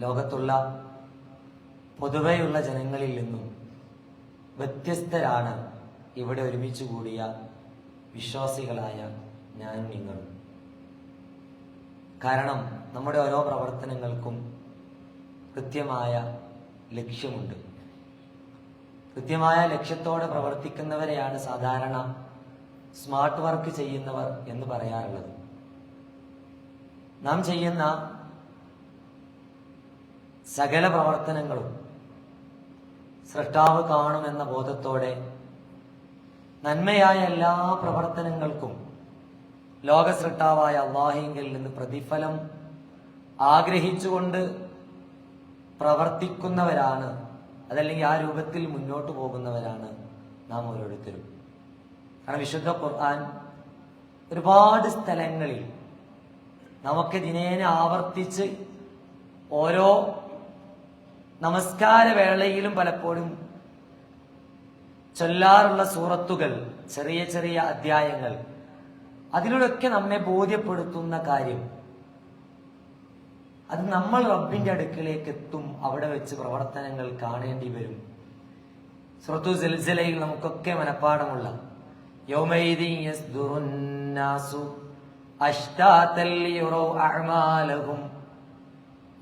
ലോകത്തുള്ള പൊതുവെയുള്ള ജനങ്ങളിൽ നിന്നും വ്യത്യസ്തരാണ് ഇവിടെ ഒരുമിച്ച് കൂടിയ വിശ്വാസികളായ ഞാനും നിങ്ങളും. കാരണം നമ്മുടെ ഓരോ പ്രവർത്തനങ്ങൾക്കും കൃത്യമായ ലക്ഷ്യമുണ്ട്. കൃത്യമായ ലക്ഷ്യത്തോടെ പ്രവർത്തിക്കുന്നവരെയാണ് സാധാരണ സ്മാർട്ട് വർക്ക് ചെയ്യുന്നവർ എന്ന് പറയാറുള്ളത്. നാം ചെയ്യുന്ന സകല പ്രവർത്തനങ്ങളും സൃഷ്ടാവ് കാണുമെന്ന ബോധത്തോടെ നന്മയായ എല്ലാ പ്രവർത്തനങ്ങൾക്കും ലോക സൃഷ്ടാവായ അള്ളാഹിങ്കിൽ നിന്ന് പ്രതിഫലം ആഗ്രഹിച്ചുകൊണ്ട് പ്രവർത്തിക്കുന്നവരാണ് അതല്ലെങ്കിൽ ആ രൂപത്തിൽ മുന്നോട്ട് പോകുന്നവരാണ് നാം ഓരോരുത്തരും. കാരണം വിശുദ്ധ ഖുർആൻ ഒരുപാട് സ്ഥലങ്ങളിൽ നമുക്ക് ദിനേന ആവർത്തിച്ച് ഓരോ നമസ്കാര വേളയിലും പലപ്പോഴും ചൊല്ലാറുള്ള സൂറത്തുകൾ ചെറിയ ചെറിയ അധ്യായങ്ങൾ അതിലൂടെയൊക്കെ നമ്മെ ബോധ്യപ്പെടുത്തുന്ന കാര്യം. അത് നമ്മൾ റബ്ബിന്റെ അടുക്കിലേക്ക് എത്തും അവിടെ വെച്ച് പ്രവർത്തനങ്ങൾ കാണേണ്ടി വരും. സുറത്തു ജലജലയിൽ നമുക്കൊക്കെ മനഃപ്പാടമുള്ള യൗമൈദി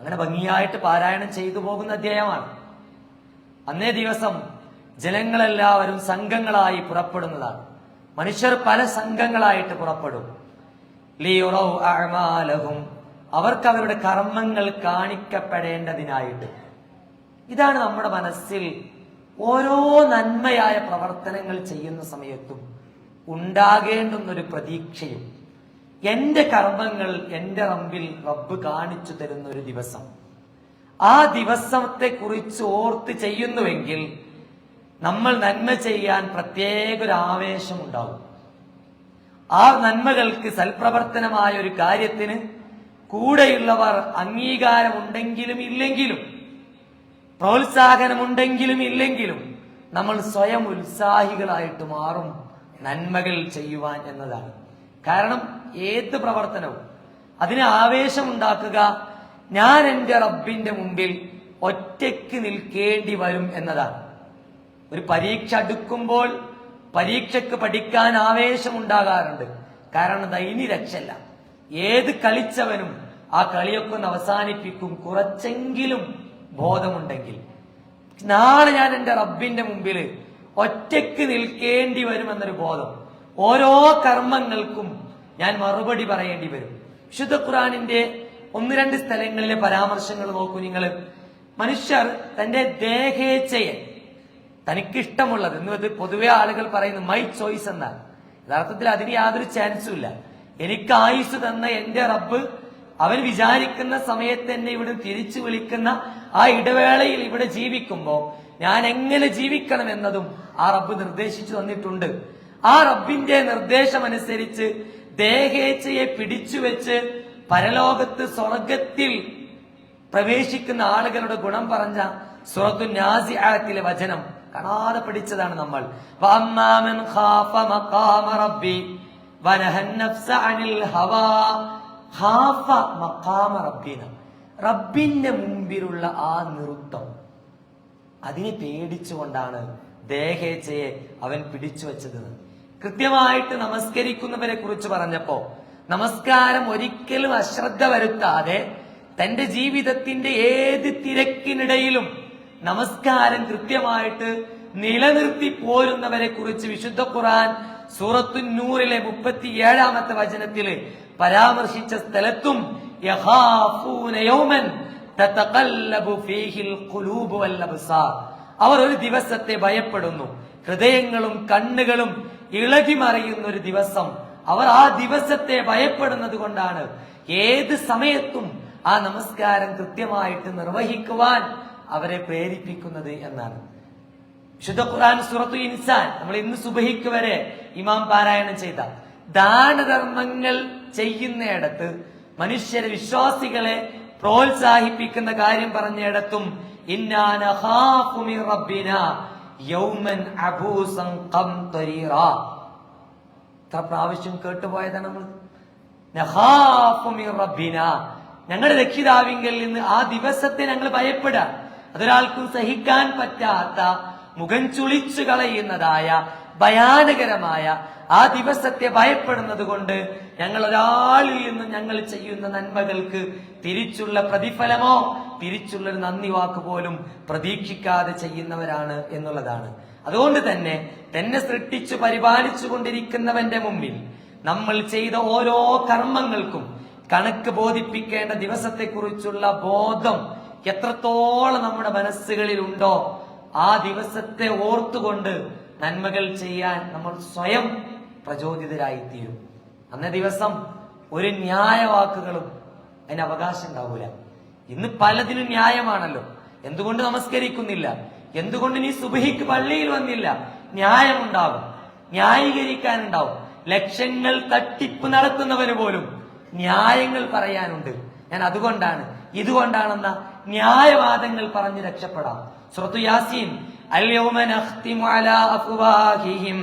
അങ്ങനെ ഭംഗിയായിട്ട് പാരായണം ചെയ്തു പോകുന്ന അധ്യായമാണ്. അന്നേ ദിവസം ജനങ്ങളെല്ലാവരും സംഘങ്ങളായി പുറപ്പെടുന്നതാണ്. മനുഷ്യർ പല സംഘങ്ങളായിട്ട് പുറപ്പെടും. അഅ്മാലഹും അവർക്ക് അവരുടെ കർമ്മങ്ങൾ കാണിക്കപ്പെടേണ്ടതിനായിട്ട്. ഇതാണ് നമ്മുടെ മനസ്സിൽ ഓരോ നന്മയായ പ്രവർത്തനങ്ങൾ ചെയ്യുന്ന സമയത്തും ഉണ്ടാകേണ്ടുന്നൊരു പ്രതീക്ഷയും. എന്റെ കർമ്മങ്ങൾ എന്റെ മുമ്പിൽ റബ്ബ് കാണിച്ചു തരുന്ന ഒരു ദിവസം. ആ ദിവസത്തെ കുറിച്ച് ഓർത്ത് ചെയ്യുന്നുവെങ്കിൽ നമ്മൾ നന്മ ചെയ്യാൻ പ്രത്യേക ഒരു ആവേശം ഉണ്ടാവും ആ നന്മകൾക്ക് സൽപ്രവർത്തനമായ ഒരു കാര്യത്തിന് കൂടെയുള്ളവർ അംഗീകാരമുണ്ടെങ്കിലും ഇല്ലെങ്കിലും പ്രോത്സാഹനമുണ്ടെങ്കിലും ഇല്ലെങ്കിലും നമ്മൾ സ്വയം ഉത്സാഹികളായിട്ട് മാറും നന്മകൾ ചെയ്യുവാൻ എന്നതാണ്. കാരണം ഏത് പ്രവർത്തനവും. അതിന് ആവേശമുണ്ടാക്കുക ഞാൻ എന്റെ റബ്ബിന്റെ മുമ്പിൽ ഒറ്റയ്ക്ക് നിൽക്കേണ്ടി വരും എന്നതാണ്. ഒരു പരീക്ഷ അടുക്കുമ്പോൾ പരീക്ഷയ്ക്ക് പഠിക്കാൻ ആവേശമുണ്ടാകാറുണ്ട്. കാരണം ദൈനി രക്ഷല്ല ഏത് കളിച്ചവനും ആ കളിയൊക്കെ ഒന്ന് അവസാനിപ്പിക്കും. കുറച്ചെങ്കിലും ബോധമുണ്ടെങ്കിൽ. നാളെ ഞാൻ എന്റെ റബ്ബിന്റെ മുമ്പിൽ ഒറ്റയ്ക്ക് നിൽക്കേണ്ടി വരുമെന്നൊരു ബോധം. ഓരോ കർമ്മങ്ങൾക്കും ഞാൻ മറുപടി പറയേണ്ടി വരും. വിശുദ്ധ ഖുറാനിന്റെ ഒന്ന് രണ്ട് സ്ഥലങ്ങളിലെ പരാമർശങ്ങൾ നോക്കൂ നിങ്ങൾ. മനുഷ്യർ തന്റെ ദേഹേച്ഛയെ തനിക്കിഷ്ടമുള്ളത് എന്ന് വെച്ചാൽ പൊതുവെ ആളുകൾ പറയുന്നത് മൈ ചോയ്സ് എന്നാണ്. യഥാർത്ഥത്തിൽ അതിന് യാതൊരു ചാൻസും ഇല്ല. എനിക്ക് ആയുസ് തന്ന എന്റെ റബ്ബ് അവൻ വിചാരിക്കുന്ന സമയത്ത് തന്നെ ഇവിടെ തിരിച്ചു വിളിക്കുന്ന ആ ഇടവേളയിൽ ഇവിടെ ജീവിക്കുമ്പോൾ ഞാൻ എങ്ങനെ ജീവിക്കണം എന്നതും ആ റബ്ബ് നിർദ്ദേശിച്ചു തന്നിട്ടുണ്ട്. ആ റബ്ബിന്റെ നിർദ്ദേശമനുസരിച്ച് ദേഹേച്ഛയെ പിടിച്ചുവെച്ച് പരലോകത്ത് സ്വർഗത്തിൽ പ്രവേശിക്കുന്ന ആളുകളുടെ ഗുണം പറഞ്ഞ സുറത്തു നാസിഅത്തിലെ വചനം കാണാതെ പിടിച്ചതാണ് നമ്മൾ. റബ്ബിന്റെ മുമ്പിലുള്ള ആ നൃത്തം അതിനെ പേടിച്ചുകൊണ്ടാണ് ദേഹേച്ഛയെ അവൻ പിടിച്ചു വെച്ചത്. കൃത്യമായിട്ട് നമസ്കരിക്കുന്നവരെ കുറിച്ച് പറഞ്ഞപ്പോ നമസ്കാരം ഒരിക്കലും അശ്രദ്ധ വരുത്താതെ തന്റെ ജീവിതത്തിന്റെ ഏത് തിരക്കിനിടയിലും നമസ്കാരം കൃത്യമായിട്ട് നിലനിർത്തി പോരുന്നവരെ കുറിച്ച് വിശുദ്ധ ഖുറാൻ സൂറത്തു നൂറിലെ മുപ്പത്തി ഏഴാമത്തെ വചനത്തിൽ പരാമർശിച്ച സ്ഥലത്തും അവർ ഒരു ദിവസത്തെ ഭയപ്പെടുന്നു. ഹൃദയങ്ങളും കണ്ണുകളും ഇളകി മറിയുന്ന ഒരു ദിവസം. അവർ ആ ദിവസത്തെ ഭയപ്പെടുന്നത് കൊണ്ടാണ് ഏത് സമയത്തും ആ നമസ്കാരം കൃത്യമായിട്ട് നിർവഹിക്കുവാൻ അവരെ പ്രേരിപ്പിക്കുന്നത് എന്നാണ്. വിശുദ്ധ ഖുർആൻ സുറത്തു ഇൻസാൻ നമ്മൾ ഇന്ന് സുബഹിക്ക് വരെ ഇമാം പാരായണം ചെയ്ത. ദാനധർമ്മങ്ങൾ ചെയ്യുന്നിടത്ത് മനുഷ്യരെ വിശ്വാസികളെ പ്രോത്സാഹിപ്പിക്കുന്ന കാര്യം പറഞ്ഞിടത്തും ഇന്നാന യൗമൻ അബൂസൻ ഖംതരീറ. എത്ര പ്രാവശ്യം കേട്ടുപോയതാണ് നമ്മൾ. റബ്ബിന. ഞങ്ങളുടെ രക്ഷിതാവിങ്കിൽ നിന്ന് ആ ദിവസത്തെ ഞങ്ങൾ ഭയപ്പെടുക. അതൊരാൾക്കും സഹിക്കാൻ പറ്റാത്ത മുഖം ചുളിച്ചു കളയുന്നതായ ഭയാനകരമായ ആ ദിവസത്തെ ഭയപ്പെടുന്നത് കൊണ്ട് ഞങ്ങൾ ഒരാളിൽ നിന്ന് ഞങ്ങൾ ചെയ്യുന്ന നന്മകൾക്ക് തിരിച്ചുള്ള പ്രതിഫലമോ തിരിച്ചുള്ള ഒരു നന്ദി വാക്ക് പോലും പ്രതീക്ഷിക്കാതെ ചെയ്യുന്നവരാണ് എന്നുള്ളതാണ്. അതുകൊണ്ട് തന്നെ തന്നെ സൃഷ്ടിച്ചു പരിപാലിച്ചു കൊണ്ടിരിക്കുന്നവന്റെ മുമ്പിൽ നമ്മൾ ചെയ്ത ഓരോ കർമ്മങ്ങൾക്കും കണക്ക് ബോധിപ്പിക്കേണ്ട ദിവസത്തെക്കുറിച്ചുള്ള ബോധം എത്രത്തോളം നമ്മുടെ മനസ്സുകളിൽ ഉണ്ടോ ആ ദിവസത്തെ ഓർത്തുകൊണ്ട് നന്മകൾ ചെയ്യാൻ നമ്മൾ സ്വയം പ്രചോദിതരായിത്തീരും. അന്ന ദിവസം ഒരു ന്യായവാക്കുകളും അതിന് അവകാശം ഉണ്ടാവൂല. ഇന്ന് പലതിനും ന്യായമാണല്ലോ. എന്തുകൊണ്ട് നമസ്കരിക്കുന്നില്ല? എന്തുകൊണ്ട് നീ സുബഹിക്ക് പള്ളിയിൽ വന്നില്ല? ന്യായമുണ്ടാകും ന്യായീകരിക്കാനുണ്ടാവും. ലക്ഷങ്ങൾ തട്ടിപ്പ് നടത്തുന്നവന് പോലും ന്യായങ്ങൾ പറയാനുണ്ട്. ഞാൻ അതുകൊണ്ടാണ് ഇതുകൊണ്ടാണെന്ന ന്യായവാദങ്ങൾ പറഞ്ഞ് രക്ഷപ്പെടാം. സുറത്തു യാസീൻ اليوم نختم على أفواههم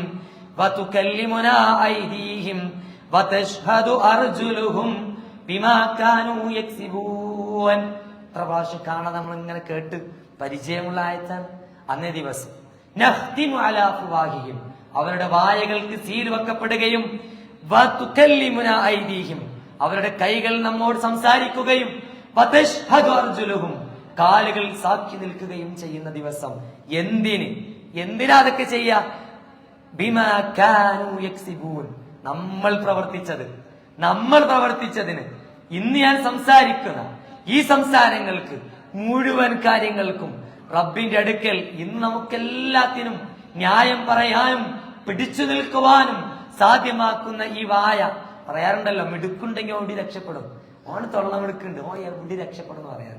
وتكلمنا أيديهم وتشهد أرجلهم بما كانوا يكسبون എത്ര പ്രാവശ്യം കാണാൻ നമ്മൾ ഇങ്ങനെ കേട്ട് പരിചയമുള്ള ആയത്താണ് അന്നേ ദിവസം നഖ്തിമു അലാ അഫ്വാഹിഹിം അവരുടെ വായകൾക്ക് സീൽ വെക്കപ്പെടുകയും വതുകല്ലിമുന ഐദീഹിം അവരുടെ കൈകൾ നമ്മോട് സംസാരിക്കുകയും വതശ്ഹദു അർജുലുഹും കാലുകൾ സാക്ഷി നിൽക്കുകയും ചെയ്യുന്ന ദിവസം എന്തിന്? എന്തിനാ അതൊക്കെ ചെയ്യാ? നമ്മൾ പ്രവർത്തിച്ചത്. നമ്മൾ പ്രവർത്തിച്ചതിന് ഇന്ന് ഞാൻ സംസാരിക്കുന്ന ഈ സംസാരങ്ങൾക്ക് മുഴുവൻ കാര്യങ്ങൾക്കും റബ്ബിന്റെ അടുക്കൽ ഇന്ന് നമുക്കെല്ലാത്തിനും ന്യായം പറയാനും പിടിച്ചു നിൽക്കുവാനും സാധ്യമാക്കുന്ന ഈ വായ പറയാറുണ്ടല്ലോ മിടുക്കുണ്ടെങ്കിൽ ഓടി രക്ഷപ്പെടും. ഓണ് തൊള്ള ഓ എവിടെ രക്ഷപ്പെടും എന്ന് പറയാറുണ്ട്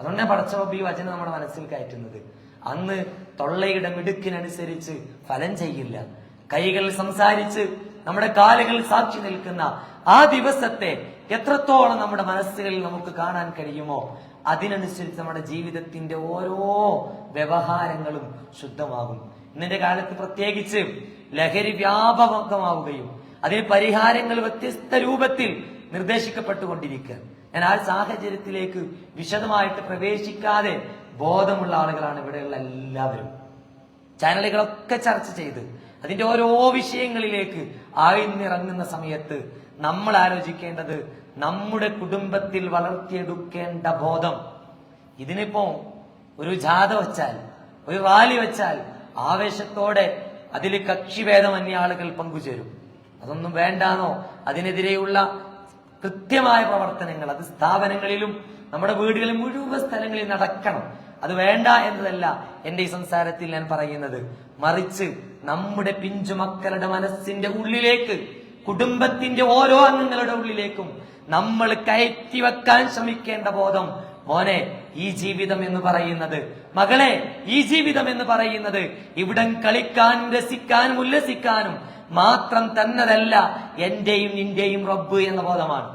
അതുകൊണ്ടാണ് പടച്ചവപ്പ് ഈ വചനം നമ്മുടെ മനസ്സിൽ കയറ്റുന്നത്. അന്ന് തൊള്ളയുടെ മിടുക്കിനനുസരിച്ച് ഫലം ചെയ്യില്ല. കൈകൾ സംസാരിച്ച് നമ്മുടെ കാലുകൾ സാക്ഷി നിൽക്കുന്ന ആ ദിവസത്തെ എത്രത്തോളം നമ്മുടെ മനസ്സുകളിൽ നമുക്ക് കാണാൻ കഴിയുമോ അതിനനുസരിച്ച് നമ്മുടെ ജീവിതത്തിന്റെ ഓരോ വ്യവഹാരങ്ങളും ശുദ്ധമാകും. ഇന്നിന്റെ കാലത്ത് പ്രത്യേകിച്ച് ലഹരി വ്യാപകമാവുകയും അതിന് പരിഹാരങ്ങൾ വ്യത്യസ്ത രൂപത്തിൽ നിർദ്ദേശിക്കപ്പെട്ടുകൊണ്ടിരിക്കുക ആ സാഹചര്യത്തിലേക്ക് വിശദമായിട്ട് പ്രവേശിക്കാതെ ബോധമുള്ള ആളുകളാണ് ഇവിടെയുള്ള എല്ലാവരും. ചാനലുകളൊക്കെ ചർച്ച ചെയ്ത് അതിന്റെ ഓരോ വിഷയങ്ങളിലേക്ക് ആഴ്ന്നിറങ്ങുന്ന സമയത്ത് നമ്മൾ ആലോചിക്കേണ്ടത് നമ്മുടെ കുടുംബത്തിൽ വളർത്തിയെടുക്കേണ്ട ബോധം. ഇതിനിപ്പോ ഒരു ജാഥ വച്ചാൽ ഒരു റാലി വച്ചാൽ ആവേശത്തോടെ അതിൽ കക്ഷിഭേദമന്യ ആളുകൾ പങ്കുചേരും. അതൊന്നും വേണ്ടാന്നോ? അതിനെതിരെയുള്ള കൃത്യമായ പ്രവർത്തനങ്ങൾ അത് സ്ഥാപനങ്ങളിലും നമ്മുടെ വീടുകളിലും മുഴുവൻ സ്ഥലങ്ങളിൽ നടക്കണം. അത് വേണ്ട എന്നതല്ല എന്റെ ഈ സംസാരത്തിൽ ഞാൻ പറയുന്നത്. മറിച്ച് നമ്മുടെ പിഞ്ചു മക്കളുടെ മനസ്സിന്റെ ഉള്ളിലേക്ക് കുടുംബത്തിന്റെ ഓരോ അംഗങ്ങളുടെ ഉള്ളിലേക്കും നമ്മൾ കയറ്റി വെക്കാൻ ശ്രമിക്കേണ്ട ബോധം മോനെ ഈ ജീവിതം എന്ന് പറയുന്നത് മകളെ ഈ ജീവിതം എന്ന് പറയുന്നത് ഇവിടം കളിക്കാൻ രസിക്കാനും ഉല്ലസിക്കാനും മാത്രം തന്നതല്ല എന്റെയും നിന്റെയും റബ്ബ് എന്ന ബോധമാണ്.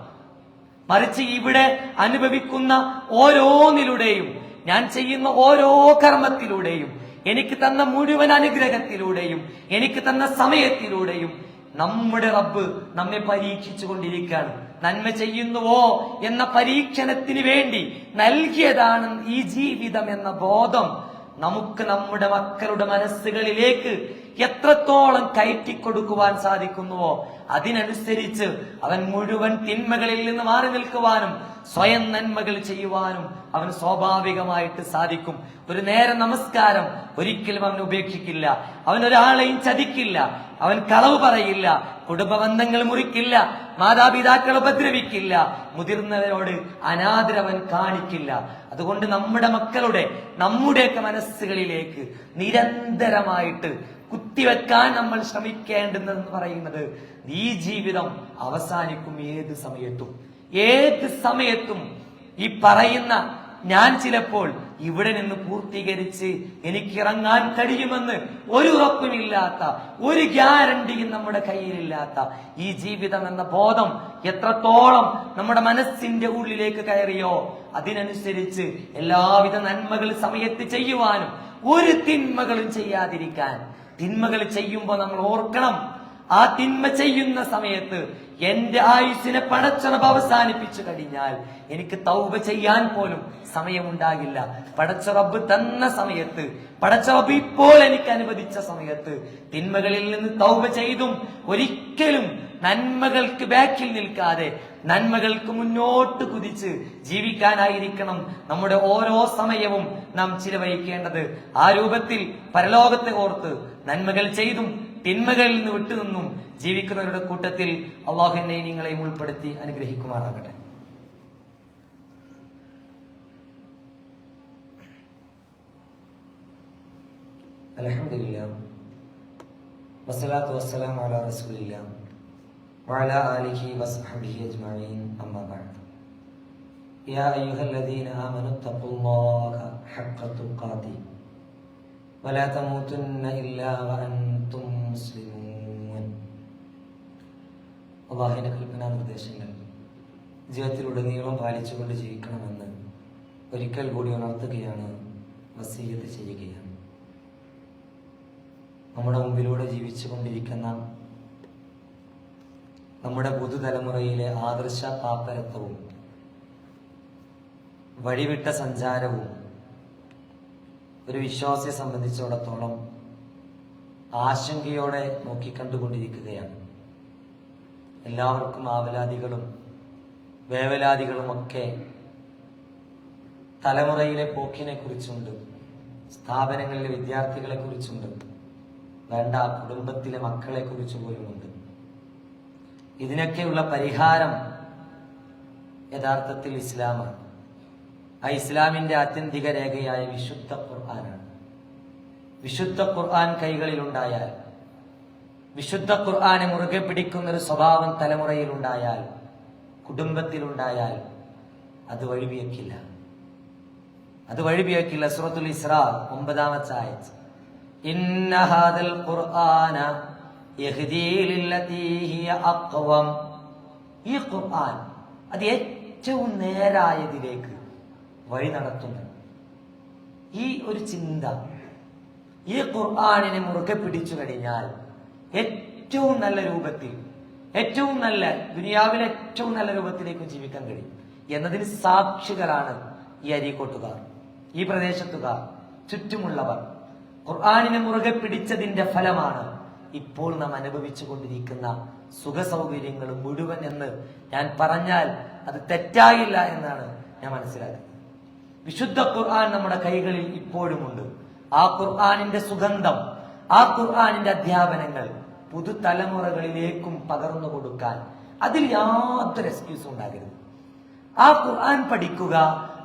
മറിച്ച് ഇവിടെ അനുഭവിക്കുന്ന ഓരോന്നിലൂടെയും ഞാൻ ചെയ്യുന്ന ഓരോ കർമ്മത്തിലൂടെയും എനിക്ക് തന്ന മുഴുവൻ അനുഗ്രഹത്തിലൂടെയും എനിക്ക് തന്ന സമയത്തിലൂടെയും നമ്മുടെ റബ്ബ് നമ്മെ പരീക്ഷിച്ചു കൊണ്ടിരിക്കുകയാണ് നന്മ ചെയ്യുന്നുവോ എന്ന പരീക്ഷണത്തിന് വേണ്ടി നൽകിയതാണ് ഈ ജീവിതം എന്ന ബോധം. നമുക്ക് നമ്മുടെ മക്കളുടെ മനസ്സുകളിലേക്ക് എത്രത്തോളം കയറ്റിക്കൊടുക്കുവാൻ സാധിക്കുന്നുവോ അതിനനുസരിച്ച് അവൻ മുഴുവൻ തിന്മകളിൽ നിന്ന് മാറി നിൽക്കുവാനും സ്വയം നന്മകൾ ചെയ്യുവാനും അവന് സ്വാഭാവികമായിട്ട് സാധിക്കും. ഒരു നേര നമസ്കാരം ഒരിക്കലും അവൻ ഉപേക്ഷിക്കില്ല. അവൻ ഒരാളെയും ചതിക്കില്ല. അവൻ കളവ് പറയില്ല. കുടുംബ ബന്ധങ്ങൾ മുറിക്കില്ല. മാതാപിതാക്കളെ ഉപദ്രവിക്കില്ല മുതിർന്നവരോട് അനാദരവൻ കാണിക്കില്ല. അതുകൊണ്ട് നമ്മുടെ മക്കളുടെ നമ്മുടെയൊക്കെ മനസ്സുകളിലേക്ക് നിരന്തരമായിട്ട് കുത്തിവെക്കാൻ നമ്മൾ ശ്രമിക്കേണ്ടതെന്ന് പറയുന്നത് ഈ ജീവിതം അവസാനിക്കും ഏത് സമയത്തും. ഏത് സമയത്തും ഈ പറയുന്ന ഞാൻ ചിലപ്പോൾ ഇവിടെ നിന്ന് പൂർത്തീകരിച്ച് എനിക്ക് ഇറങ്ങാൻ കഴിയുമെന്ന് ഒരു ഉറപ്പുമില്ലാത്ത ഒരു ഗ്യാരണ്ടിയും നമ്മുടെ കയ്യിലില്ലാത്ത ഈ ജീവിതം എന്ന ബോധം എത്രത്തോളം നമ്മുടെ മനസ്സിന്റെ ഉള്ളിലേക്ക് കയറിയോ അതിനനുസരിച്ച് എല്ലാവിധ നന്മകൾ സമയത്ത് ചെയ്യുവാനും ഒരു തിന്മകളും ചെയ്യാതിരിക്കാൻ. തിന്മകൾ ചെയ്യുമ്പോൾ നമ്മൾ ഓർക്കണം ആ തിന്മ ചെയ്യുന്ന സമയത്ത് എന്റെ ആയുസിനെ പടച്ചറബ് അവസാനിപ്പിച്ചു കഴിഞ്ഞാൽ എനിക്ക് തൗബ ചെയ്യാൻ പോലും സമയമുണ്ടാകില്ല. പടച്ചറബ് തന്ന സമയത്ത് പടച്ചറബ് ഇപ്പോൾ എനിക്ക് അനുവദിച്ച സമയത്ത് തിന്മകളിൽ നിന്ന് തൗബ ചെയ്തും ഒരിക്കലും നന്മകൾക്ക് ബാക്കിൽ നിൽക്കാതെ നന്മകൾക്ക് മുന്നോട്ട് കുതിച്ച് ജീവിക്കാനായിരിക്കണം നമ്മുടെ ഓരോ സമയവും നാം ചിലവഴിക്കേണ്ടത്. ആ രൂപത്തിൽ പരലോകത്തെ ഓർത്ത് നന്മകൾ ചെയ്തും തിന്മകളിൽ നിന്ന് വിട്ടുനിന്നും ജീവിക്കുന്നവരുടെ കൂട്ടത്തിൽ അള്ളാഹു എന്നെ നിങ്ങളെയും ഉൾപ്പെടുത്തി അനുഗ്രഹിക്കുമാറാകട്ടെ അലഹമില്ല വസ്സലാത്തു വസ്സലാം അലാ റസൂലില്ല وعلى آله وصحبه أجمعين أما بعد يا أيها الذين آمنوا اتقوا الله حق تقاته ولا تموتن إلا وأنتم മുസ്ലിമൂൻ. അള്ളാഹിന്റെ കൽപ്പനാ നിർദ്ദേശങ്ങൾ. ജീവിതത്തിലുടനീളം പാലിച്ചുകൊണ്ട് ജീവിക്കണമെന്ന് ഒരിക്കൽ കൂടി ഉണർത്തുകയാണ് വസീയത്ത് ചെയ്യുകയാണ്. നമ്മുടെ മുമ്പിലൂടെ ജീവിച്ചു കൊണ്ടിരിക്കുന്ന നമ്മുടെ പുതുതലമുറയിലെ ആദർശ പാപ്പരത്വവും വഴിവിട്ട സഞ്ചാരവും ഒരു വിശ്വാസിയെ സംബന്ധിച്ചിടത്തോളം ആശങ്കയോടെ നോക്കിക്കണ്ടുകൊണ്ടിരിക്കുകയാണ്. എല്ലാവർക്കും ആവലാദികളും വേവലാദികളുമൊക്കെ തലമുറയിലെ പോക്കിനെ കുറിച്ചുണ്ട് സ്ഥാപനങ്ങളിലെ വിദ്യാർത്ഥികളെ കുറിച്ചുണ്ട് വേണ്ട കുടുംബത്തിലെ മക്കളെ കുറിച്ച് പോലുമുണ്ട്. ഇതിനൊക്കെയുള്ള പരിഹാരം യഥാർത്ഥത്തിൽ ഇസ്ലാമാണ്. ആ ഇസ്ലാമിന്റെ ആത്യന്തിക രേഖയായ വിശുദ്ധ ഖുർആനാണ്. വിശുദ്ധ ഖുർആൻ കൈകളിലുണ്ടായാൽ വിശുദ്ധ ഖുർആനെ മുറുകെ പിടിക്കുന്ന ഒരു സ്വഭാവം തലമുറയിലുണ്ടായാൽ കുടുംബത്തിലുണ്ടായാൽ അത് വഴിവിയക്കില്ല. അത് വഴിവിയക്കില്ല. സുറത്തുൽ ഇസ്രാ ഒമ്പതാമത്തെ ഇന്ന ഹാദൽ ഖുർആന ഈ ഖുർആൻ അത് ഏറ്റവും നേരായതിലേക്ക് വഴി നടത്തുന്നു. ഈ ഒരു ചിന്ത ഈ ഖുർആാനിനെ മുറുകെ പിടിച്ചു കഴിഞ്ഞാൽ ഏറ്റവും നല്ല രൂപത്തിൽ ഏറ്റവും നല്ല ദുനിയാവിലെ ഏറ്റവും നല്ല രൂപത്തിലേക്ക് ജീവിക്കാൻ കഴിയും. എന്നതിന് സാക്ഷികളാണ് ഈ അരീക്കോട്ടുകാർ ഈ പ്രദേശത്തുകാർ ചുറ്റുമുള്ളവർ. ഖുർആാനിനെ മുറുകെ പിടിച്ചതിന്റെ ഫലമാണ് ഇപ്പോൾ നാം അനുഭവിച്ചു കൊണ്ടിരിക്കുന്ന സുഖ സൗകര്യങ്ങൾ മുഴുവൻ എന്ന് ഞാൻ പറഞ്ഞാൽ അത് തെറ്റായില്ല എന്നാണ് ഞാൻ മനസ്സിലാക്കുന്നത്. വിശുദ്ധ ഖുർആൻ നമ്മുടെ കൈകളിൽ ഇപ്പോഴുമുണ്ട്. ആ ഖുർആാനിന്റെ സുഗന്ധം ആ ഖുർആാനിന്റെ അധ്യാപനങ്ങൾ പുതുതലമുറകളിലേക്കും പകർന്നു കൊടുക്കാൻ അതിൽ യാതൊരു എക്സ്ക്യൂസും ഉണ്ടാകരുത്. ആ ഖുർആൻ പഠിക്കുക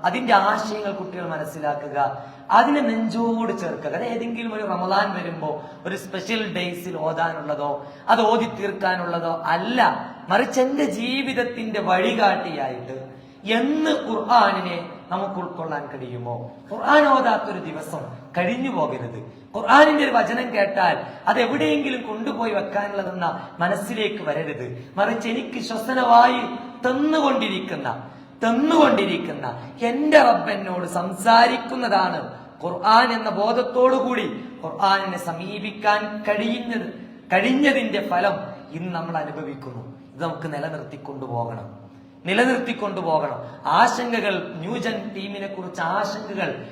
അതിന്റെ ആശയങ്ങൾ കുട്ടികൾ മനസ്സിലാക്കുക അതിനെ നെഞ്ചോട് ചേർക്കുക. അത് ഏതെങ്കിലും ഒരു റമദാൻ വരുമ്പോ ഒരു സ്പെഷ്യൽ ഡേയ്സിൽ ഓതാനുള്ളതോ അത് ഓതി തീർക്കാനുള്ളതോ അല്ല. മറിച്ച് എന്റെ ജീവിതത്തിന്റെ വഴികാട്ടിയായിട്ട് എന്ന് ഖുർആാനിനെ നമുക്ക് ഉൾക്കൊള്ളാൻ കഴിയുമോ? ഖുർആൻ ഓതാത്തൊരു ദിവസം കഴിഞ്ഞു പോകരുത്. ഖുർആാനിന്റെ ഒരു വചനം കേട്ടാൽ അത് എവിടെയെങ്കിലും കൊണ്ടുപോയി വെക്കാനുള്ളതെന്ന മനസ്സിലേക്ക് വരരുത്. മറിച്ച് എനിക്ക് ശ്വസനവായി തന്നുകൊണ്ടിരിക്കുന്ന തന്നുകൊണ്ടിരിക്കുന്ന എന്റെ റബ്ബനോട് സംസാരിക്കുന്നതാണ് ഖുർആൻ എന്ന ബോധത്തോടുകൂടി ഖുർആാനിനെ സമീപിക്കാൻ കഴിയുന്നത് കഴിഞ്ഞതിന്റെ ഫലം ഇന്ന് നമ്മൾ അനുഭവിക്കുന്നു. ഇത് നമുക്ക് നിലനിർത്തിക്കൊണ്ടുപോകണം നിലനിർത്തിക്കൊണ്ടുപോകണം ആശങ്കകൾ ന്യൂജൻ ടീമിനെ കുറിച്ച് ആശങ്കകൾ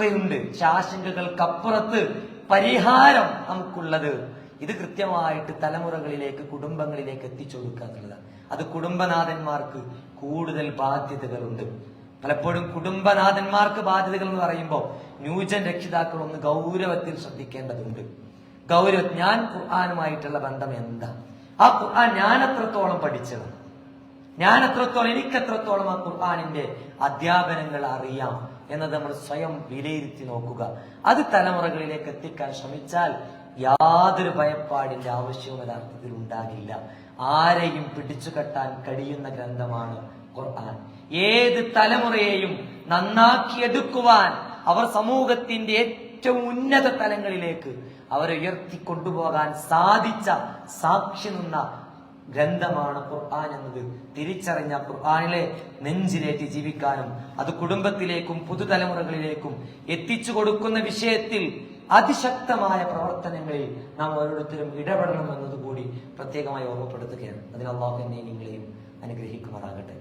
ഒക്കെയുണ്ട്. പക്ഷെ ആശങ്കകൾക്കപ്പുറത്ത് പരിഹാരം നമുക്കുള്ളത്. ഇത് കൃത്യമായിട്ട് തലമുറകളിലേക്ക് കുടുംബങ്ങളിലേക്ക് എത്തിച്ചു കൊടുക്കുക എന്നുള്ളതാണ്. അത് കുടുംബനാഥന്മാർക്ക് കൂടുതൽ ബാധ്യതകളുണ്ട്. പലപ്പോഴും കുടുംബനാഥന്മാർക്ക് ബാധ്യതകൾ എന്ന് പറയുമ്പോൾ ന്യൂജൻ രക്ഷിതാക്കൾ ഒന്ന് ഗൗരവത്തിൽ ശ്രദ്ധിക്കേണ്ടതുണ്ട്. ഗൗരവ ഞാൻ ഖുർആാനുമായിട്ടുള്ള ബന്ധം എന്താ? ആ ഖുർആൻ ഞാൻ എത്രത്തോളം പഠിച്ചത് ഞാൻ എത്രത്തോളം എനിക്ക് എത്രത്തോളം ആ ഖുർആാനിന്റെ അധ്യാപനങ്ങൾ അറിയാം? എന്നത് നമ്മൾ സ്വയം വിലയിരുത്തി നോക്കുക. അത് തലമുറകളിലേക്ക് എത്തിക്കാൻ ശ്രമിച്ചാൽ യാതൊരു ഭയപ്പാടിന്റെ ആവശ്യവും യഥാർത്ഥത്തിൽ ഉണ്ടാകില്ല. ആരെയും പിടിച്ചു കെട്ടാൻ കഴിയുന്ന ഗ്രന്ഥമാണ് ഖുർആൻ. ഏത് തലമുറയെയും നന്നാക്കിയെടുക്കുവാൻ അവർ സമൂഹത്തിന്റെ ഏറ്റവും ഉന്നത തലങ്ങളിലേക്ക് അവരെ ഉയർത്തി കൊണ്ടുപോകാൻ സാധിച്ച സാക്ഷി നിന്ന ഗ്രന്ഥമാണ് ഖുർആൻ എന്നത്. തിരിച്ചറിഞ്ഞ ഖുർആാനിലെ നെഞ്ചിലേറ്റി ജീവിക്കാനും അത് കുടുംബത്തിലേക്കും പുതുതലമുറകളിലേക്കും എത്തിച്ചു കൊടുക്കുന്ന വിഷയത്തിൽ അതിശക്തമായ പ്രവർത്തനങ്ങളിൽ നാം ഓരോരുത്തരും ഇടപെടണം എന്നതുകൂടി പ്രത്യേകമായി ഓർമ്മപ്പെടുത്തുകയാണ്. അതിന് അള്ളാഹു എന്നെ നിങ്ങളെയും അനുഗ്രഹിക്കുമാറാകട്ടെ.